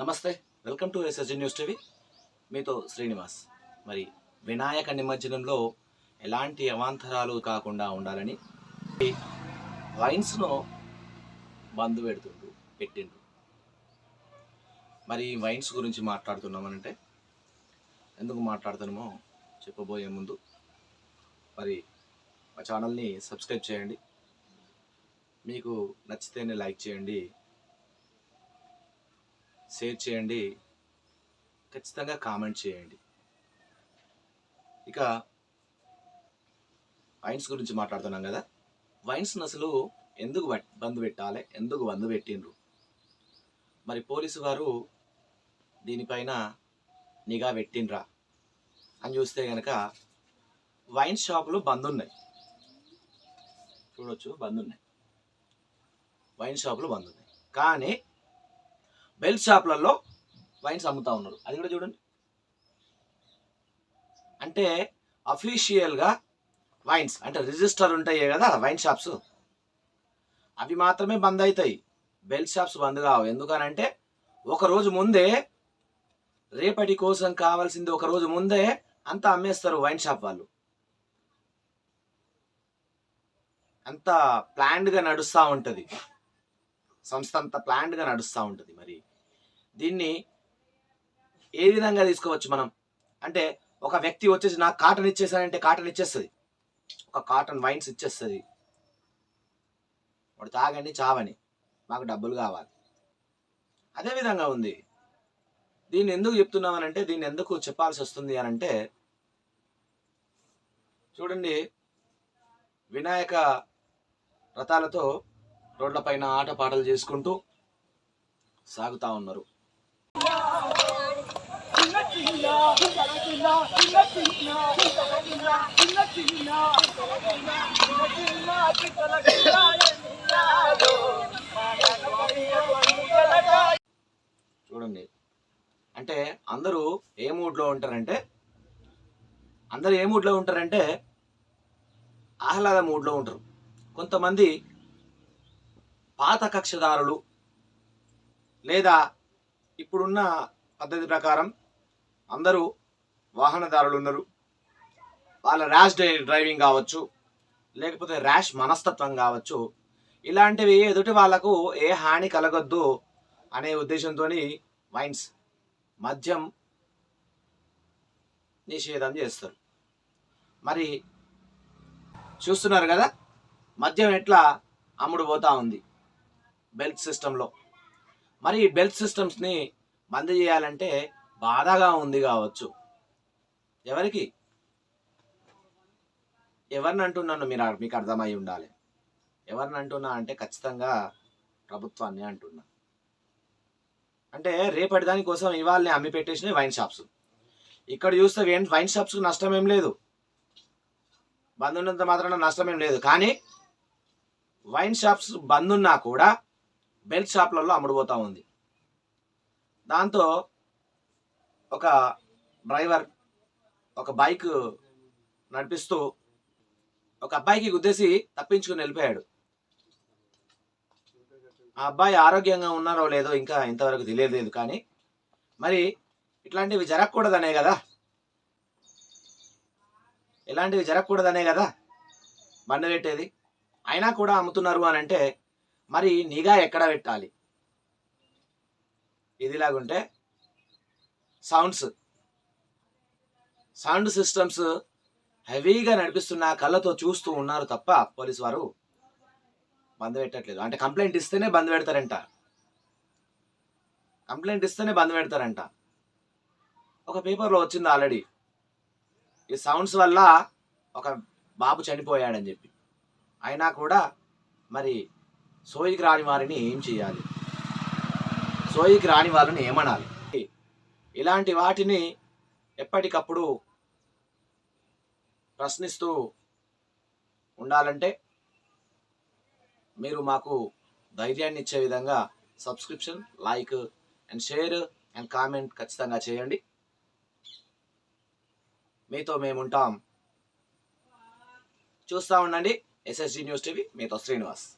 నమస్తే welcome to SSG news TV. మీతో శ్రీనివాస్. మరి వినాయక నిమజ్జనంలో ఎలాంటి అవాంతరాలు కాకుండా ఉండాలని వైన్స్ను బంద్ పెడుతుండు పెట్టిండ్రు. మరి వైన్స్ గురించి మాట్లాడుతున్నామనంటే ఎందుకు మాట్లాడుతున్నామో చెప్పబోయే ముందు మరి మా ఛానల్ని సబ్స్క్రైబ్ చేయండి. మీకు నచ్చితేనే లైక్ చేయండి. షేర్ చేయండి. ఖచ్చితంగా కామెంట్ చేయండి. ఇక వైన్స్ గురించి మాట్లాడుతున్నాం కదా. వైన్స్ని అసలు ఎందుకు బంద్ పెట్టాలి? ఎందుకు బంద్ పెట్టిండ్రు? మరి పోలీసు వారు దీనిపైన నిఘా పెట్టిండ్రా? అని చూస్తే కనుక వైన్ షాపులు బంద్ ఉన్నాయి. చూడొచ్చు బంద్ ఉన్నాయి. వైన్ షాపులు బంద్ ఉన్నాయి. కానీ బెల్ షాప్లలో వైన్స్ అమ్ముతా ఉన్నారు. అది కూడా చూడండి. అంటే అఫీషియల్గా వైన్స్ అంటే రిజిస్టర్ ఉంటాయి కదా వైన్ షాప్స్. అవి మాత్రమే బంద్ అవుతాయి బెల్ట్ షాప్స్ బంద్ కావు. ఎందుకనంటే ఒకరోజు ముందే రేపటి కోసం కావాల్సింది ఒకరోజు ముందే అంతా అమ్మేస్తారు వైన్ షాప్ వాళ్ళు. అంత ప్లాన్డ్గా నడుస్తూ ఉంటుంది. సంస్థ అంత ప్లాన్డ్గా నడుస్తూ ఉంటుంది మరి. దీన్ని ఏ విధంగా తీసుకోవచ్చు మనం? అంటే ఒక వ్యక్తి వచ్చేసి నాకు కాటన్ ఇచ్చేసానంటే కాటన్ ఇచ్చేస్తుంది. ఒక కాటన్ వైన్స్ ఇచ్చేస్తుంది. వాడు తాగండి చావని మాకు డబ్బులు కావాలి. అదే విధంగా ఉంది. దీన్ని ఎందుకు చెప్తున్నామనంటే దీన్ని ఎందుకు చెప్పాల్సి వస్తుంది అని అంటే చూడండి వినాయక రథాలతో రోడ్లపైన ఆటపాటలు చేసుకుంటూ సాగుతా ఉన్నారు. చూడండి. అంటే అందరూ ఏ మూడ్లో ఉంటారంటే అందరూ ఏ మూడ్లో ఉంటారంటే ఆహ్లాద మూడ్లో ఉంటారు. కొంతమంది పాత కక్షదారులు లేదా ఇప్పుడున్న పద్ధతి ప్రకారం అందరూ వాహనదారులు ఉన్నారు. వాళ్ళ ర్యాష్ డ్రైవింగ్ కావచ్చు లేకపోతే ర్యాష్ మనస్తత్వం కావచ్చు ఇలాంటివి ఎదుటి వాళ్ళకు ఏ హాని కలగొద్దు అనే ఉద్దేశంతో వైన్స్ మద్యం నిషేధం చేస్తారు. మరి చూస్తున్నారు కదా మద్యం ఎట్లా అమ్ముడు పోతా ఉంది? బెల్ట్ సిస్టంలో. మరి ఈ బెల్ట్ సిస్టమ్స్ని బంద్ చేయాలంటే బాధగా ఉంది కావచ్చు. ఎవరికి? ఎవరిని అంటున్నాను మీరు మీకు అర్థమై ఉండాలి. ఎవరిని అంటున్నా అంటే ఖచ్చితంగా ప్రభుత్వాన్ని అంటున్నా. అంటే రేపటి దానికోసం ఇవాళనే అమ్మి పెట్టేసిన వైన్ షాప్స్. ఇక్కడ చూస్తే వైన్ వైన్ షాప్స్కి నష్టం ఏం లేదు. బంద్ ఉన్నంత మాత్రాన నష్టం ఏం లేదు. కానీ వైన్ షాప్స్ బంద్ ఉన్నా కూడా బెల్ట్ షాప్లలో అమ్ముడుపోతూ ఉంది. దాంతో ఒక డ్రైవర్ ఒక బైక్ నడిపిస్తూ ఒక అబ్బాయికి గుద్దేసి తప్పించుకుని వెళ్ళిపోయాడు. ఆ అబ్బాయి ఆరోగ్యంగా ఉన్నారో లేదో ఇంకా ఇంతవరకు తెలియలేదు కానీ మరి ఇట్లాంటివి జరగకూడదనే కదా? ఇలాంటివి జరగకూడదనే కదా? బండ పెట్టేది అయినా కూడా అమ్ముతున్నారు అని అంటే మరి నిఘా ఎక్కడ పెట్టాలి? ఇదిలాగుంటే సౌండ్స్. సౌండ్ సిస్టమ్స్ హెవీగా నడిపిస్తున్న కళ్ళతో చూస్తూ ఉన్నారు తప్ప పోలీసు వారు బంద్ పెట్టట్లేదు. అంటే కంప్లైంట్ ఇస్తేనే బంద్ పెడతారంట. కంప్లైంట్ ఇస్తేనే బంద్ పెడతారంట. ఒక పేపర్లో వచ్చింది ఆల్రెడీ. ఈ సౌండ్స్ వల్ల ఒక బాబు చనిపోయాడని చెప్పి. అయినా కూడా మరి సోయికి రాని వారిని ఏం చేయాలి? సోయికి రాని వాళ్ళని ఏమనాలి? ఇలాంటి వాటిని ఎప్పటికప్పుడు ప్రశ్నిస్తూ ఉండాలంటే మీరు మాకు ధైర్యాన్ని ఇచ్చే విధంగా subscription like and share and comment ఖచ్చితంగా చేయండి. మీతో మేము ఉంటాం చూస్తూ ఉండండి. SSG news TV. మీతో శ్రీనివాస్.